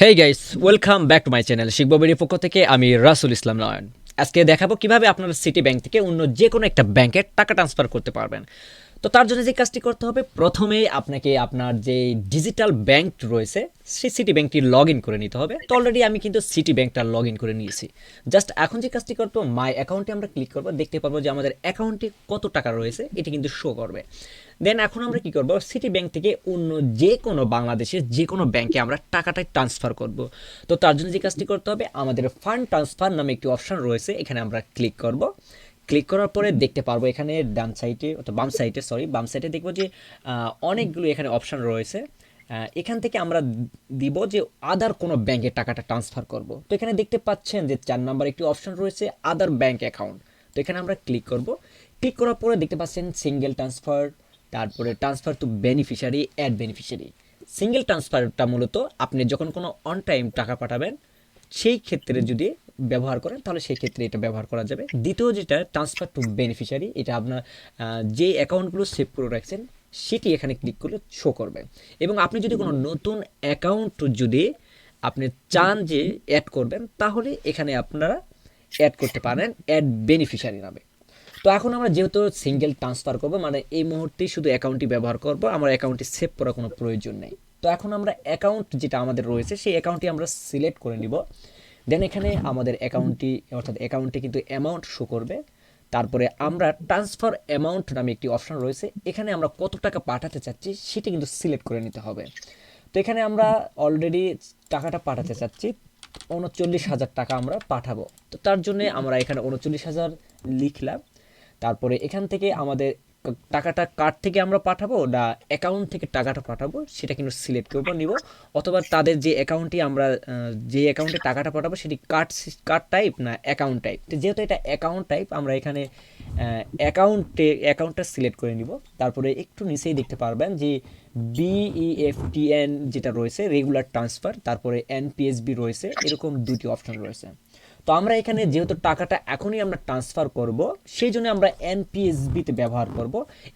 Hey guys welcome back to my channel শিখবাবের পক্ষ থেকে আমি রাসুল ইসলাম নয়ন আজকে দেখাবো কীভাবে আপনারা সিটি ব্যাংক থেকে অন্য যে কোনো একটা ব্যাংকে টাকা ট্রান্সফার করতে পারবেন। তো তার জন্য যে কাজটি করতে হবে প্রথমেই আপনাকে আপনার যে ডিজিটাল ব্যাংক রয়েছে, সেই সিটি ব্যাংকটি লগ ইন করে নিতে হবে। তো অলরেডি আমি কিন্তু সিটি ব্যাংকটা লগ ইন করে নিয়েছি। জাস্ট এখন যে কাজটি করতে হবে মাই অ্যাকাউন্টে আমরা ক্লিক করব, দেখতে পারব যে আমাদের অ্যাকাউন্টে কত টাকা রয়েছে, এটি কিন্তু শো করবে। দেন এখন আমরা কি করব, সিটি ব্যাংক থেকে অন্য যে কোনো বাংলাদেশের যে কোনো ব্যাংকে আমরা টাকাটা ট্রান্সফার করব। তো তার জন্য যে কাজটি করতে হবে, আমাদের ফান্ড ট্রান্সফার নামে একটি অপশন রয়েছে, এখানে আমরা ক্লিক করব। ক্লিক করার পরে দেখতে পারব এখানে ডান সাইডে অর্থাৎ বাম সাইডে সরি বাম সাইডে দেখব যে অনেকগুলো এখানে অপশন রয়েছে। এখান থেকে আমরা দিব যে আদার কোনো ব্যাংকে টাকাটা ট্রান্সফার করব। তো এখানে দেখতে পাচ্ছেন যে চার নাম্বার একটি অপশন রয়েছে আদার ব্যাংক অ্যাকাউন্ট তো এখানে আমরা ক্লিক করব। ক্লিক করার পরে দেখতে পাচ্ছেন সিঙ্গেল ট্রান্সফার তারপরে transfer to beneficiary add beneficiary single ট্রান্সফারটা মূলত আপনি যখন কোনো অন টাইম টাকা পাঠাবেন, সেই ক্ষেত্রে যদি ব্যবহার করেন, তাহলে সেই ক্ষেত্রে এটা ব্যবহার করা যাবে। দ্বিতীয় যেটা ট্রান্সফার টু বেনিফিশিয়ারি এটা আপনার যে অ্যাকাউন্টগুলো সেভ করে রাখছেন, সেটি এখানে ক্লিক করলে শো করবে। এবং আপনি যদি কোনো নতুন অ্যাকাউন্ট যদি আপনি চান যে অ্যাড করবেন, তাহলে এখানে আপনারা অ্যাড করতে পারেন অ্যাড বেনিফিশিয়ারি নামে। তো এখন আমরা যেহেতু সিঙ্গেল ট্রান্সফার করব মানে এই মুহূর্তে শুধু অ্যাকাউন্টটি ব্যবহার করব, আমার অ্যাকাউন্টটি সেভ করার কোনো প্রয়োজন নেই। তো এখন আমরা অ্যাকাউন্ট যেটা আমাদের রয়েছে, সেই অ্যাকাউন্টটি আমরা সিলেক্ট করে নিব। দেন এখানে আমাদের অ্যাকাউন্টটি অর্থাৎ অ্যাকাউন্টে কিন্তু অ্যামাউন্ট শো করবে। তারপরে আমরা ট্রান্সফার অ্যামাউন্ট নামে একটি অপশন রয়েছে। এখানে আমরা কত টাকা পাঠাতে চাচ্ছি সেটা কিন্তু সিলেক্ট করে নিতে হবে। তো এখানে আমরা অলরেডি টাকাটা পাঠাতে চাচ্ছি। উনচল্লিশ হাজার টাকা আমরা পাঠাবো। তো তার জন্যে আমরা এখানে উনচল্লিশ হাজার লিখলাম। তারপরে এখান থেকে আমাদের টাকাটা কার্ড থেকে আমরা পাঠাবো না অ্যাকাউন্ট থেকে টাকাটা পাঠাবো, সেটা কিন্তু সিলেক্ট করব, নিব। অথবা তাদের যে অ্যাকাউন্টে আমরা যে অ্যাকাউন্টে টাকাটা পাঠাবো, সেটি কার্ড কার্ড টাইপ না অ্যাকাউন্ট টাইপ যেহেতু এটা অ্যাকাউন্ট টাইপ আমরা এখানে অ্যাকাউন্টে অ্যাকাউন্টটা সিলেক্ট করে নিব। তারপরে একটু নিচেই দেখতে পারবেন যে বিইএফটিএন যেটা রয়েছে রেগুলার ট্রান্সফার তারপরে এনপিএসবি রয়েছে, এরকম দুটি অপশন রয়েছে। তো আমরা এখানে যেহেতু টাকাটা এখনই আমরা ট্রান্সফার করব সেই জন্য আমরা এনপিএসবিতে ব্যবহার করব।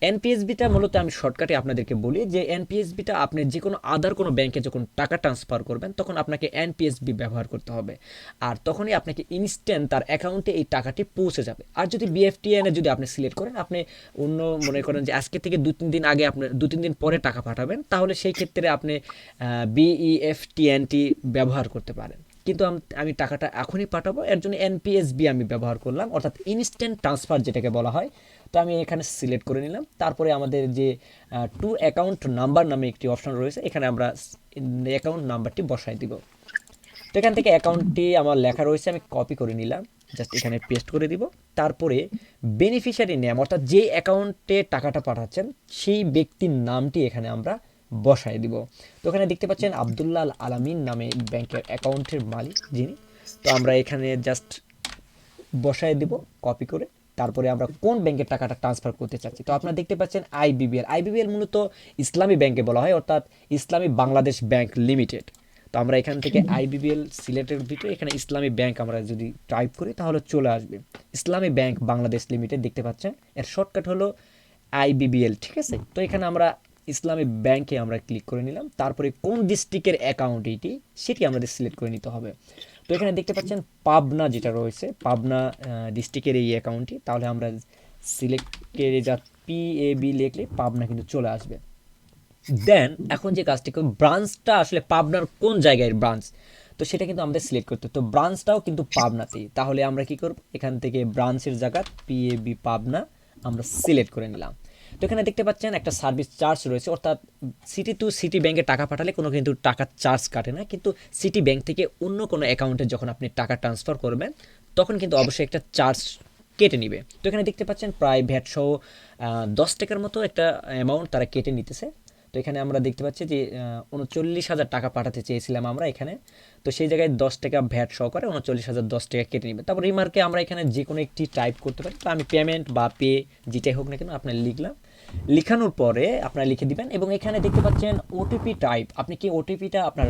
এনপিএসবিটা মূলত আমি শর্টকাটে আপনাদেরকে বলি যে এনপিএসবিটা আপনি যে কোনো আদার কোনো ব্যাংকে যখন টাকা ট্রান্সফার করবেন, তখন আপনাকে এনপিএসবি ব্যবহার করতে হবে। আর তখনই আপনাকে ইনস্ট্যান্ট তার অ্যাকাউন্টে এই টাকাটি পৌঁছে যাবে। আর যদি বিএফটিএন যদি আপনি সিলেক্ট করেন, আপনি অন্য মনে করেন যে আজকে থেকে দু তিন দিন আগে আপনি দু তিন দিন পরে টাকা পাঠাবেন, তাহলে সেই ক্ষেত্রে আপনি E বিইএফটিএনটি ব্যবহার করতে পারেন। কিন্তু আমি টাকাটা এখনই পাঠাবো। এর জন্য এনপিএসবি আমি ব্যবহার করলাম, অর্থাৎ ইনস্ট্যান্ট ট্রান্সফার যেটাকে বলা হয়। তো আমি এখানে সিলেক্ট করে নিলাম। তারপরে আমাদের যে টু অ্যাকাউন্ট নাম্বার নামে একটি অপশন রয়েছে, এখানে আমরা অ্যাকাউন্ট নাম্বারটি বসাই দিব। তো এখান থেকে অ্যাকাউন্টটি আমার লেখা রয়েছে, আমি কপি করে নিলাম। জাস্ট এখানে পেস্ট করে দিব। তারপরে বেনিফিশিয়ারি নেম অর্থাৎ যে অ্যাকাউন্টে টাকাটা পাঠাচ্ছেন, সেই ব্যক্তির নামটি এখানে আমরা বসাই দিব। তো এখানে দেখতে পাচ্ছেন আবদুল্লাহ আল আলামিন নামে ব্যাংকের অ্যাকাউন্টের মালিক যিনি। তো আমরা এখানে জাস্ট বসায় দিব কপি করে। তারপরে আমরা কোন ব্যাংকের টাকাটা ট্রান্সফার করতে চাচ্ছি? তো আপনারা দেখতে পাচ্ছেন আইবিবিএল আইবিবিএল মূলত ইসলামী ব্যাংকে বলা হয়, অর্থাৎ ইসলামী বাংলাদেশ ব্যাংক লিমিটেড। তো আমরা এখান থেকে আইবিবিএল সিলেটের ভিতরে এখানে ইসলামী ব্যাংক আমরা যদি টাইপ করি, তাহলে চলে আসবে। ইসলামী ব্যাংক বাংলাদেশ লিমিটেড দেখতে পাচ্ছেন। এর শর্টকাট হলো আইবিবিএল ঠিক আছে? তো এখানে আমরা ইসলামী ব্যাংকে আমরা ক্লিক করে নিলাম। তারপরে কোন ডিস্ট্রিক্টের অ্যাকাউন্ট এটি, সেটি আমাদের সিলেক্ট করে নিতে হবে। তো এখানে দেখতে পাচ্ছেন পাবনা যেটা রয়েছে, পাবনা ডিস্ট্রিক্টের এই অ্যাকাউন্টটি তাহলে আমরা সিলেক্ট করে যা পি এ বি লিখলে পাবনা কিন্তু চলে আসবে। দেন এখন যে কাজটি করব ব্রাঞ্চটা আসলে পাবনার কোন জায়গায় ব্রাঞ্চ তো সেটা কিন্তু আমাদের সিলেক্ট করতে তো ব্রাঞ্চটাও কিন্তু পাবনাতেই। তাহলে আমরা কি করব? এখান থেকে ব্রাঞ্চের জায়গা পিএবি পাবনা আমরা সিলেক্ট করে নিলাম। এখানে দেখতে পাচ্ছেন একটা সার্ভিস চার্জ রয়েছে, অর্থাৎ সিটি টু সিটি ব্যাংকে টাকা পাঠালে কোনো কিন্তু টাকা চার্জ কাটে না। কিন্তু সিটি ব্যাংক থেকে অন্য কোনো অ্যাকাউন্টে যখন আপনি টাকা ট্রান্সফার করবেন, তখন কিন্তু অবশ্যই একটা চার্জ কেটে নিবে। তো এখানে দেখতে পাচ্ছেন প্রায় ভ্যাট সহ দশ টাকার মতো একটা অ্যামাউন্ট তারা কেটে নিতেছে। তো এখানে আমরা দেখতে পাচ্ছি যে উনচল্লিশ হাজার টাকা পাঠাতে চেয়েছিলাম আমরা এখানে। তো সেই জায়গায় দশ টাকা ভ্যাট সহকারে উনচল্লিশ হাজার দশ টাকা কেটে নেবে। তারপর রিমার্কে আমরা এখানে যে কোনো একটি টাইপ করতে পারি। তো আমি পেমেন্ট বা পে যেটাই হোক না কেন আপনার লিখলাম। লিখানোর পরে আপনারা লিখে দিবেন এবং এখানে দেখতে পাচ্ছেন ওটিপি টাইপ আপনি কি ওটিপিটা আপনার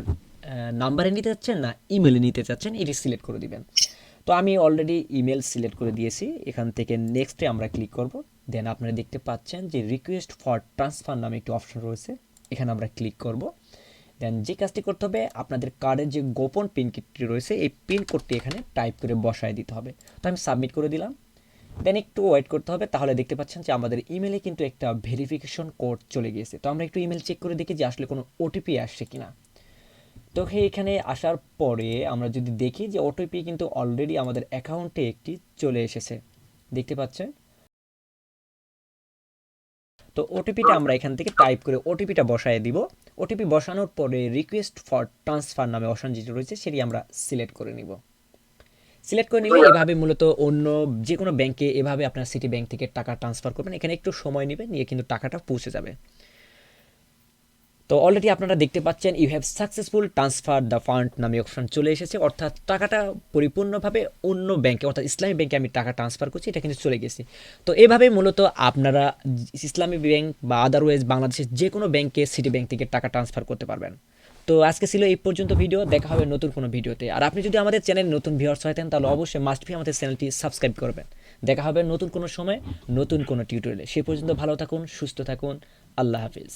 নাম্বারে নিতে চাচ্ছেন না ইমেলে নিতে চাচ্ছেন? এটি সিলেক্ট করে দিবেন। তো আমি অলরেডি ইমেল সিলেক্ট করে দিয়েছি। এখান থেকে নেক্সটে আমরা ক্লিক করব। দেন আপনারা দেখতে পাচ্ছেন যে রিকোয়েস্ট ফর ট্রান্সফার নামে একটি অপশন রয়েছে। এখানে আমরা ক্লিক করব। দেন যে কাজটি করতে হবে, আপনাদের কার্ডের যে গোপন পিন কোডটি রয়েছে, এই পিন কোডটি এখানে টাইপ করে বসায় দিতে হবে। তো আমি সাবমিট করে দিলাম। দেন একটু ওয়েট করতে হবে, তাহলে দেখতে পাচ্ছেন যে আমাদের ইমেলে কিন্তু একটা ভেরিফিকেশন কোড চলে গিয়েছে। তো আমরা একটু ইমেল চেক করে দেখি যে আসলে কোনো ওটিপি আসছে কিনা। তো এখানে আসার পরে আমরা যদি দেখি যে ওটিপি কিন্তু অলরেডি আমাদের অ্যাকাউন্টে একটি চলে এসেছে। দেখতে পাচ্ছেন? তো ওটিপিটা আমরা এখান থেকে টাইপ করে ওটিপিটা বসায় দিব। ওটিপি বসানোর পরে রিকোয়েস্ট ফর ট্রান্সফার নামে অপশন যেটি রয়েছে, সেটি আমরা সিলেক্ট করে নিব। সিলেক্ট করে নিলে এভাবে মূলত অন্য যে কোনো ব্যাংকে এভাবে আপনার সিটি ব্যাংক থেকে টাকা ট্রান্সফার করবেন। এখানে একটু সময় নেবে নিয়ে কিন্তু টাকাটা পৌঁছে যাবে। তো অলরেডি আপনারা দেখতে পাচ্ছেন you have successful transfer the fund নামে অপশন চলে এসেছে। অর্থাৎ টাকাটা পরিপূর্ণভাবে অন্য ব্যাংকে অর্থাৎ ইসলামী ব্যাংকে আমি টাকা ট্রান্সফার করছি, এটা কিন্তু চলে গেছে। তো এভাবে মূলত আপনারা ইসলামী ব্যাংক বা আদারওয়াইজ বাংলাদেশের যে কোনো ব্যাংকে সিটি ব্যাংক থেকে টাকা ট্রান্সফার করতে পারবেন। তো আজকে ছিল এই পর্যন্ত ভিডিও দেখা হবে নতুন কোনো ভিডিওতে আর আপনি যদি আমাদের চ্যানেল নতুন ভিউয়ার্স থাকেন, তাহলে অবশ্যই মাস্ট বি আমাদের চ্যানেলটি সাবস্ক্রাইব করবেন। দেখা হবে নতুন কোনো সময়, নতুন কোনো টিউটোরিয়ালে সে পর্যন্ত ভালো থাকুন, সুস্থ থাকুন, আল্লাহ হাফিজ।